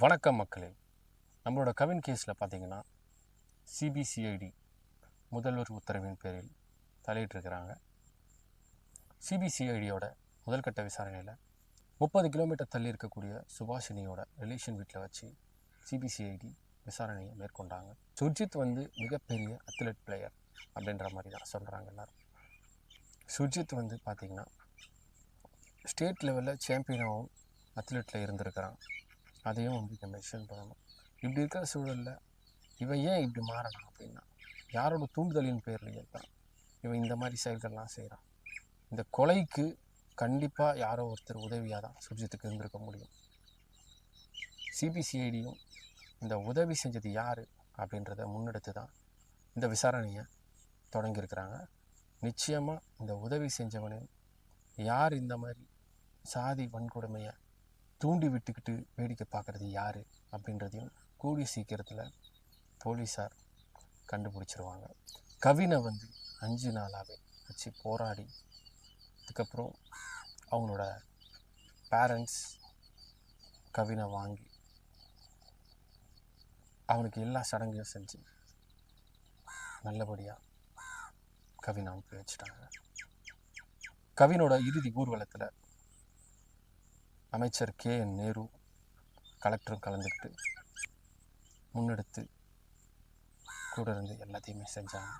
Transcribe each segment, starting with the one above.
வணக்கம் மக்களே. நம்மளோட கவின் கேஸில் பார்த்தீங்கன்னா சிபிசிஐடி முதல்வர் உத்தரவின் பேரில் தலையிட்டிருக்கிறாங்க. சிபிசிஐடியோட முதல்கட்ட விசாரணையில் முப்பது கிலோமீட்டர் தள்ளி இருக்கக்கூடிய சுபாஷினியோட ரிலேஷன் வீட்டில் வச்சு சிபிசிஐடி விசாரணையை மேற்கொண்டாங்க. சுர்ஜித் வந்து மிகப்பெரிய அத்லெட் பிளேயர் அப்படின்ற மாதிரி தான் சொல்கிறாங்க எல்லோரும். சுர்ஜித் வந்து பார்த்திங்கன்னா ஸ்டேட் லெவலில் சாம்பியனாகவும் அத்லெட்டில் இருந்திருக்கிறான். அதையும் வந்து மென்ஷன் பண்ணணும். இப்படி இருக்கிற சூழலில் இவன் ஏன் இப்படி மாறணும் அப்படின்னா யாரோட தூண்டுதலின் பேர்லையே தான் இவன் இந்த மாதிரி செயல்கள்லாம் செய்கிறான் இந்த கொலைக்கு கண்டிப்பாக யாரோ ஒருத்தர் உதவியாக தான் சுர்ஜித்துக்கு இருந்திருக்க முடியும். சிபிசிஐடியும் இந்த உதவி செஞ்சது யார் அப்படின்றத முன்னெடுத்து தான் இந்த விசாரணையை தொடங்கியிருக்கிறாங்க. நிச்சயமாக இந்த உதவி செஞ்சவனே யார் இந்த மாதிரி சாதி வன்கொடுமையை தூண்டி விட்டுக்கிட்டு வேடிக்கை பார்க்குறது யார் அப்படின்றதையும் கூடிய சீக்கிரத்தில் போலீஸார் கண்டுபிடிச்சிருவாங்க. கவினை வந்து அஞ்சு நாளாகவே வச்சு போராடி அதுக்கப்புறம் அவங்களோட பேரண்ட்ஸ் கவினை வாங்கி அவனுக்கு எல்லா சடங்கையும் செஞ்சு நல்லபடியாக கவினை அனுப்பி வச்சுட்டாங்க. கவினோட இறுதி ஊர்வலத்தில் அமைச்சர் கே என் நேரு கலெக்டரும் கலந்துக்கிட்டு முன்னெடுத்து கூட இருந்து எல்லாத்தையுமே செஞ்சாங்க.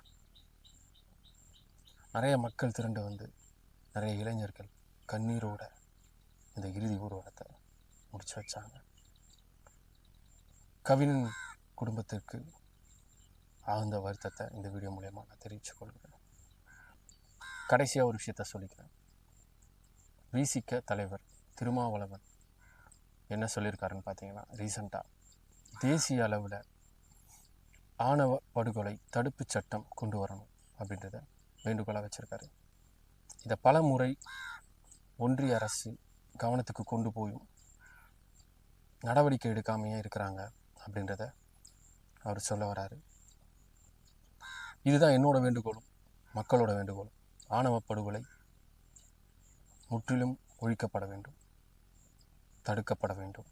நிறைய மக்கள் திரண்டு வந்து நிறைய இளைஞர்கள் கண்ணீரோட இந்த இறுதி ஊர்வலத்தை முடிச்சு வச்சாங்க. கவினன் குடும்பத்திற்கு ஆழ்ந்த வருத்தத்தை இந்த வீடியோ மூலயமா நான் தெரிவித்துக் கொள்கிறேன். கடைசியாக ஒரு விஷயத்த சொல்லிக்கிறேன். விசிக்க தலைவர் திருமாவளவன் என்ன சொல்லியிருக்காருன்னு பார்த்தீங்கன்னா ரீசண்டாக தேசிய அளவில் ஆணவ படுகொலை தடுப்புச் சட்டம் கொண்டு வரணும் அப்படின்றத வேண்டுகோளாக வச்சுருக்காரு. இதை பல முறை ஒன்றிய அரசு கவனத்துக்கு கொண்டு போயும் நடவடிக்கை எடுக்காமையே இருக்கிறாங்க அப்படின்றத அவர் சொல்ல வராரு. இதுதான் என்னோட வேண்டுகோளும் மக்களோட வேண்டுகோளும். ஆணவ படுகொலை முற்றிலும் ஒழிக்கப்பட வேண்டும். தடுக்கப்பட வேண்டும்.